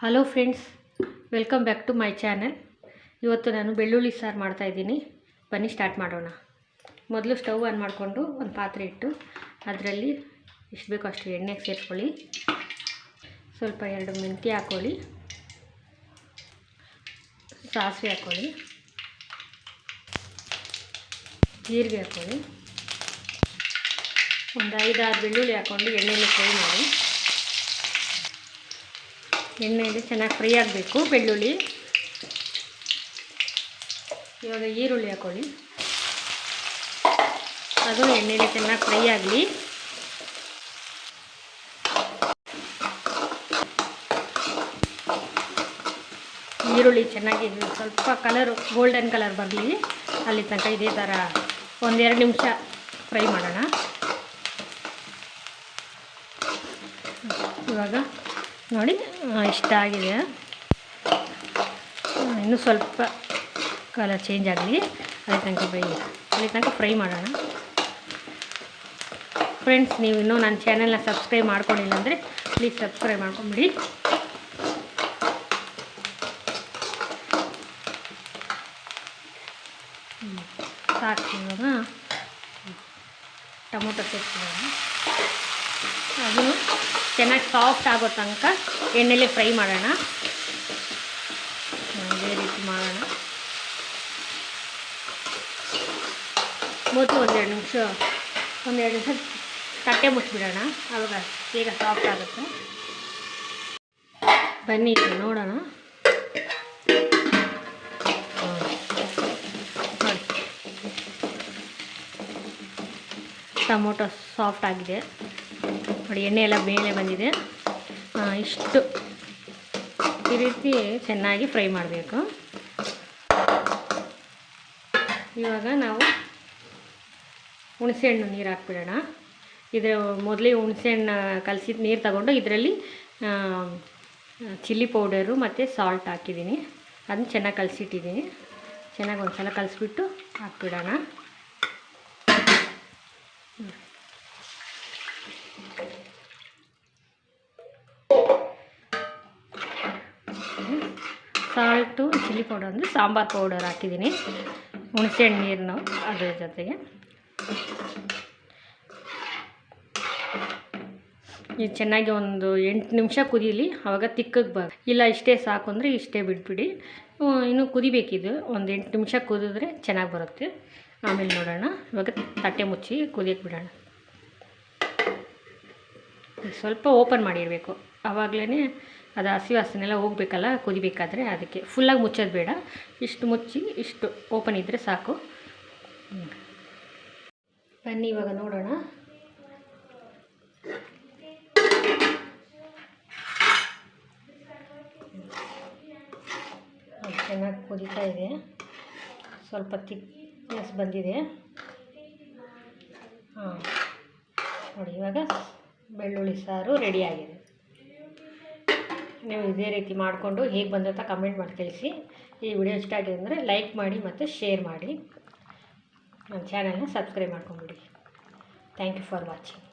Hello friends welcome back to my channel ಇವತ್ತು ನಾನು ಬೆಳ್ಳುಳ್ಳಿ ಸಾರು ಮಾಡ್ತಾಯಿದ್ದೀನಿ ಬನ್ನಿ ಸ್ಟಾರ್ಟ್ ಮಾಡೋಣ. ಮೊದಲು ಸ್ಟವ್ ಆನ್ ಮಾಡಿಕೊಂಡು ಒಂದು ಪಾತ್ರೆ ಇಟ್ಟು ಅದರಲ್ಲಿ ಎಷ್ಟು ಬೇಕೋ ಅಷ್ಟು ಎಣ್ಣೆಗೆ ಸೇರಿಸ್ಕೊಳ್ಳಿ ಸ್ವಲ್ಪ ಎರಡು ಮೆಂತ್ಯ ಹಾಕ್ಕೊಳ್ಳಿ ಸಾಸಿವೆ ಹಾಕ್ಕೊಳ್ಳಿ ಜೀರಿಗೆ ಹಾಕ್ಕೊಳ್ಳಿ ಒಂದು ಐದಾರು ಬೆಳ್ಳುಳ್ಳಿ ಹಾಕ್ಕೊಂಡು ಎಣ್ಣೆಯಲ್ಲಿ ಫ್ರೈ ಮಾಡಿ. ಎಣ್ಣೆಯಲ್ಲಿ ಚೆನ್ನಾಗಿ ಫ್ರೈ ಆಗಬೇಕು, ಬೆಳ್ಳುಳ್ಳಿ. ಇವಾಗ ಈರುಳ್ಳಿ ಹಾಕೊಳ್ಳಿ. ಅದು ಎಣ್ಣೆಯಲ್ಲಿ ಚೆನ್ನಾಗಿ ಫ್ರೈ ಆಗಲಿ. ಈರುಳ್ಳಿ ಚೆನ್ನಾಗಿ ಸ್ವಲ್ಪ ಕಲರು ಗೋಲ್ಡನ್ ಕಲರ್ ಬರಲಿ. ಅಲ್ಲಿ ತನಕ ಇದೇ ಥರ ಒಂದೆರಡು ನಿಮಿಷ ಫ್ರೈ ಮಾಡೋಣ. ಇವಾಗ ನೋಡಿ ಇಷ್ಟ ಆಗಿದೆ. ಇನ್ನೂ ಸ್ವಲ್ಪ ಕಲರ್ ಚೇಂಜ್ ಆಗಲಿ. ಅಲ್ಲಿ ತನಕ ಬೈ ಅಲ್ಲಿ ತನಕ ಫ್ರೈ ಮಾಡೋಣ. ಫ್ರೆಂಡ್ಸ್ ನೀವು ಇನ್ನೂ ನನ್ನ ಚಾನೆಲ್ನ ಸಬ್ಸ್ಕ್ರೈಬ್ ಮಾಡ್ಕೊಂಡಿಲ್ಲ ಅಂದರೆ ಪ್ಲೀಸ್ ಸಬ್ಸ್ಕ್ರೈಬ್ ಮಾಡ್ಕೊಂಬಿಡಿ. ಸಾಕು ಇವಾಗ. ಟೊಮೊಟೊ ಸೇರಿಸಿದಾಗ ಅದು ಚೆನ್ನಾಗಿ ಸಾಫ್ಟ್ ಆಗೋ ತನಕ ಎಣ್ಣೆಲೆ ಫ್ರೈ ಮಾಡೋಣ. ಇದೇ ರೀತಿ ಮಾಡೋಣ. ಮೊದಲು ಒಂದೆರಡು ನಿಮಿಷ ಒಂದೆರಡು ನಿಮಿಷ ತಟ್ಟೆ ಮುಚ್ಚಿಬಿಡೋಣ. ಆವಾಗ ಬೇಗ ಸಾಫ್ಟ್ ಆಗುತ್ತೆ. ಬನ್ನಿ ನೋಡೋಣ. ಟೊಮೊಟೊ ಸಾಫ್ಟ್ ಆಗಿದೆ. ನೋಡಿ, ಎಣ್ಣೆ ಎಲ್ಲ ಮೇಲೆ ಬಂದಿದೆ. ಇಷ್ಟು ಈ ರೀತಿ ಚೆನ್ನಾಗಿ ಫ್ರೈ ಮಾಡಬೇಕು. ಇವಾಗ ನಾವು ಹುಣಸೆಹಣ್ಣು ನೀರು ಹಾಕ್ಬಿಡೋಣ. ಇದರ ಮೊದಲೇ ಹುಣಸೆಹಣ್ಣು ಕಲಸಿದ ನೀರು ತಗೊಂಡು ಇದರಲ್ಲಿ ಚಿಲ್ಲಿ ಪೌಡರು ಮತ್ತು ಸಾಲ್ಟ್ ಹಾಕಿದ್ದೀನಿ. ಅದನ್ನ ಚೆನ್ನಾಗಿ ಕಲಸಿಟ್ಟಿದ್ದೀನಿ. ಚೆನ್ನಾಗಿ ಒಂದು ಸಲ ಕಲಿಸ್ಬಿಟ್ಟು ಹಾಕ್ಬಿಡೋಣ. ಸಾಲ್ಟು, ಚಿಲ್ಲಿ ಪೌಡರ್ ಅಂದರೆ ಸಾಂಬಾರು ಪೌಡರ್ ಹಾಕಿದ್ದೀನಿ. ಹುಣಸೆಹಣ್ಣು ನೀರನ್ನು ಅದ್ರ ಜೊತೆಗೆ. ಇದು ಚೆನ್ನಾಗಿ ಒಂದು ಎಂಟು ನಿಮಿಷ ಕುದೀಲಿ ಆವಾಗ ತಿಕ್ಕಗೆ ಬರ ಇಲ್ಲ, ಇಷ್ಟೇ ಸಾಕು ಅಂದರೆ ಇಷ್ಟೇ ಬಿಟ್ಬಿಡಿ. ಇನ್ನು ಕುದಿಬೇಕಿದು. ಒಂದು ಎಂಟು ನಿಮಿಷ ಕುದಿದ್ರೆ ಚೆನ್ನಾಗಿ ಬರುತ್ತೆ. ಆಮೇಲೆ ನೋಡೋಣ. ಇವಾಗ ತಟ್ಟೆ ಮುಚ್ಚಿ ಕುದಿಯಕ್ಕೆ ಬಿಡೋಣ. ಸ್ವಲ್ಪ ಓಪನ್ ಮಾಡಿರಬೇಕು. ಆವಾಗಲೇ ಅದು ಹಸಿ ವಾಸನೆಲ್ಲ ಹೋಗಬೇಕಲ್ಲ, ಕುದಿಬೇಕಾದ್ರೆ ಅದಕ್ಕೆ ಫುಲ್ಲಾಗಿ ಮುಚ್ಚೋದು ಬೇಡ. ಇಷ್ಟು ಮುಚ್ಚಿ, ಇಷ್ಟು ಓಪನ್ ಇದ್ದರೆ ಸಾಕು. ಬನ್ನಿ, ಇವಾಗ ನೋಡೋಣ. ಚೆನ್ನಾಗಿ ಕುದೀತಾ ಇದೆ. ಸ್ವಲ್ಪ ತಿಕ್ನೆಸ್ ಬಂದಿದೆ. ಹಾಂ, ನೋಡಿ, ಇವಾಗ ಬೆಳ್ಳುಳ್ಳಿ ಸಾರು ರೆಡಿಯಾಗಿದೆ ನೀವು ಇದೇ ರೀತಿ ಮಾಡಿಕೊಂಡು ಹೇಗೆ ಬಂದಂತ ಕಮೆಂಟ್ ಮಾಡಿ ತಿಳಿಸಿ ಈ ವಿಡಿಯೋ ಇಷ್ಟ ಆಗಿದೆ ಅಂದರೆ ಲೈಕ್ ಮಾಡಿ ಮತ್ತು ಶೇರ್ ಮಾಡಿ. ನನ್ನ ಚಾನಲ್ನ ಸಬ್ಸ್ಕ್ರೈಬ್ ಮಾಡ್ಕೊಂಬಿಡಿ ಥ್ಯಾಂಕ್ ಯು ಫಾರ್ ವಾಚಿಂಗ್